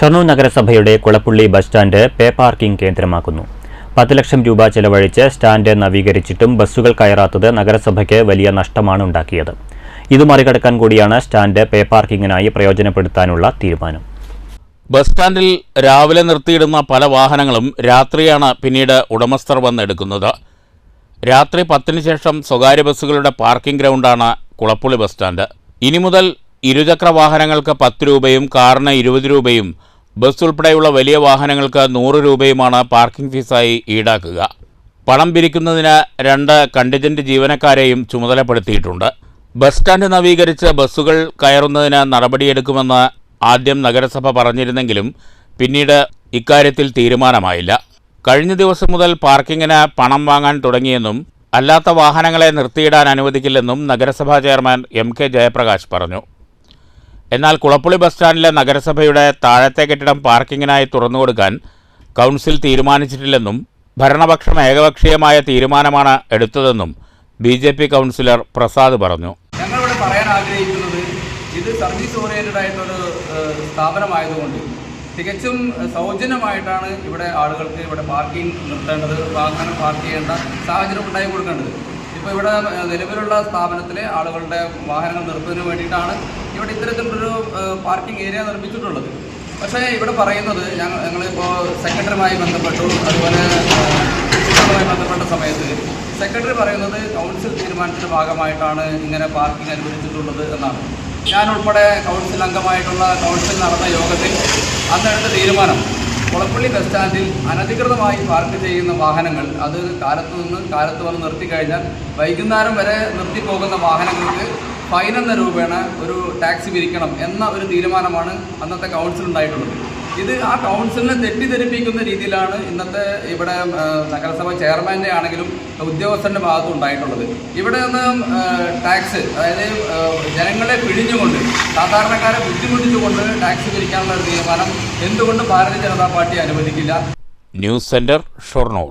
ഷൊർണൂർ നഗരസഭയുടെ Kulappully bus stand pay parking കേന്ദ്രമാക്കുന്നു. പത്ത് ലക്ഷം രൂപ ചെലവഴിച്ച് സ്റ്റാൻഡ് നവീകരിച്ചിട്ടും ബസ്സുകൾ കയറാത്തത് നഗരസഭയ്ക്ക് വലിയ നഷ്ടമാണ് ഉണ്ടാക്കിയത്. ഇത് മറികടക്കാൻ കൂടിയാണ് സ്റ്റാൻഡ് പേ പാർക്കിങ്ങിനായി പ്രയോജനപ്പെടുത്താനുള്ള തീരുമാനം. ബസ് സ്റ്റാൻഡിൽ രാവിലെ നിർത്തിയിടുന്ന പല വാഹനങ്ങളും രാത്രിയാണ് പിന്നീട് ഉടമസ്ഥർ വന്നെടുക്കുന്നത്. രാത്രി പത്തിന് ശേഷം സ്വകാര്യ ബസ്സുകളുടെ പാർക്കിംഗ് ഗ്രൗണ്ടാണ് കുളപ്പുള്ളി ബസ് സ്റ്റാൻഡ്. ഇനി മുതൽ ഇരുചക്ര വാഹനങ്ങൾക്ക് പത്ത് രൂപയും കാറിന് ഇരുപത് രൂപയും ബസ് ഉൾപ്പെടെയുള്ള വലിയ വാഹനങ്ങൾക്ക് നൂറ് രൂപയുമാണ് പാർക്കിംഗ് ഫീസായി ഈടാക്കുക. പണം പിരിക്കുന്നതിന് രണ്ട് കണ്ടിജന്റ് ജീവനക്കാരെയും ചുമതലപ്പെടുത്തിയിട്ടുണ്ട്. ബസ് സ്റ്റാൻഡ് നവീകരിച്ച് ബസ്സുകൾ കയറുന്നതിന് നടപടിയെടുക്കുമെന്ന് ആദ്യം നഗരസഭ പറഞ്ഞിരുന്നെങ്കിലും പിന്നീട് ഇക്കാര്യത്തിൽ തീരുമാനമായില്ല. കഴിഞ്ഞ ദിവസം മുതൽ പാർക്കിങ്ങിന് പണം വാങ്ങാൻ തുടങ്ങിയെന്നും അല്ലാത്ത വാഹനങ്ങളെ നിർത്തിയിടാൻ അനുവദിക്കില്ലെന്നും നഗരസഭാ ചെയർമാൻ എം കെ ജയപ്രകാശ് പറഞ്ഞു. എന്നാൽ കുളപ്പുള്ളി ബസ് സ്റ്റാൻഡിലെ നഗരസഭയുടെ താഴത്തെ കെട്ടിടം പാർക്കിങ്ങിനായി തുറന്നുകൊടുക്കാൻ കൗൺസിൽ തീരുമാനിച്ചിട്ടില്ലെന്നും ഭരണപക്ഷം ഏകപക്ഷീയമായ തീരുമാനമാണ് എടുത്തതെന്നും B J P councillor Prasad പറഞ്ഞു. ഞങ്ങളിവിടെ പറയാൻ ആഗ്രഹിക്കുന്നത് ഇത് സർവീസ് ഓറിയന്റഡ് ആയിട്ടൊരു സ്ഥാപനമായതുകൊണ്ട് തികച്ചും സൗജന്യമായിട്ടാണ് ഇവിടെ ആളുകൾക്ക് ഇവിടെ പാർക്കിംഗ് നിർത്തേണ്ടത് വാഹനം പാർക്ക് ചെയ്യേണ്ട സാഹചര്യം ഉണ്ടായി കൊടുക്കേണ്ടത്. ഇപ്പോൾ ഇവിടെ നിലവിലുള്ള സ്ഥാപനത്തിലെ ആളുകളുടെ വാഹനങ്ങൾ നിർത്തുന്നതിന് വേണ്ടിയിട്ടാണ് ഇവിടെ ഇത്തരത്തിലുള്ളൊരു പാർക്കിംഗ് ഏരിയ നിർമ്മിച്ചിട്ടുള്ളത്. പക്ഷേ ഇവിടെ പറയുന്നത് ഞങ്ങൾ ഞങ്ങളിപ്പോൾ സെക്രട്ടറിയുമായി ബന്ധപ്പെട്ടു അതുപോലെ ഏഹ്, ബന്ധപ്പെട്ട സമയത്ത് സെക്രട്ടറി പറയുന്നത് കൗൺസിൽ തീരുമാനത്തിന്റെ ഭാഗമായിട്ടാണ് ഇങ്ങനെ പാർക്കിംഗ് അനുവദിച്ചിട്ടുള്ളത് എന്നാണ്. ഞാൻ ഉൾപ്പെടെ കൗൺസിൽ അംഗമായിട്ടുള്ള കൗൺസിൽ നടന്ന യോഗത്തിൽ അന്നെടുത്ത തീരുമാനം കുളപ്പള്ളി ബസ് സ്റ്റാൻഡിൽ അനധികൃതമായി പാർക്ക് ചെയ്യുന്ന വാഹനങ്ങൾ അത് കാലത്തു നിന്ന് കാലത്ത് വന്ന് നിർത്തി കഴിഞ്ഞാൽ വൈകുന്നേരം വരെ നിർത്തിപ്പോകുന്ന വാഹനങ്ങൾക്ക് ഫൈൻ എന്ന രൂപേണ ഒരു ടാക്സ് പിരിക്കണം എന്ന ഒരു തീരുമാനമാണ് അന്നത്തെ കൗൺസിൽ ഉണ്ടായിട്ടുള്ളത്. ഇത് ആ കൗൺസിലിനെ തെറ്റിദ്ധരിപ്പിക്കുന്ന രീതിയിലാണ് ഇന്നത്തെ ഇവിടെ നഗരസഭാ ചെയർമാന്റെ ആണെങ്കിലും ഉദ്യോഗസ്ഥന്റെ ഭാഗത്തും ഉണ്ടായിട്ടുള്ളത്. ഇവിടെ നിന്ന് ടാക്സ് അതായത് ജനങ്ങളെ പിഴിഞ്ഞുകൊണ്ട് സാധാരണക്കാരെ ബുദ്ധിമുട്ടിച്ചുകൊണ്ട് ടാക്സ് പിരിക്കാനുള്ള തീരുമാനം എന്തുകൊണ്ട് ഭാരതീയ ജനതാ പാർട്ടി അനുവദിക്കില്ല? News centre Shoranur.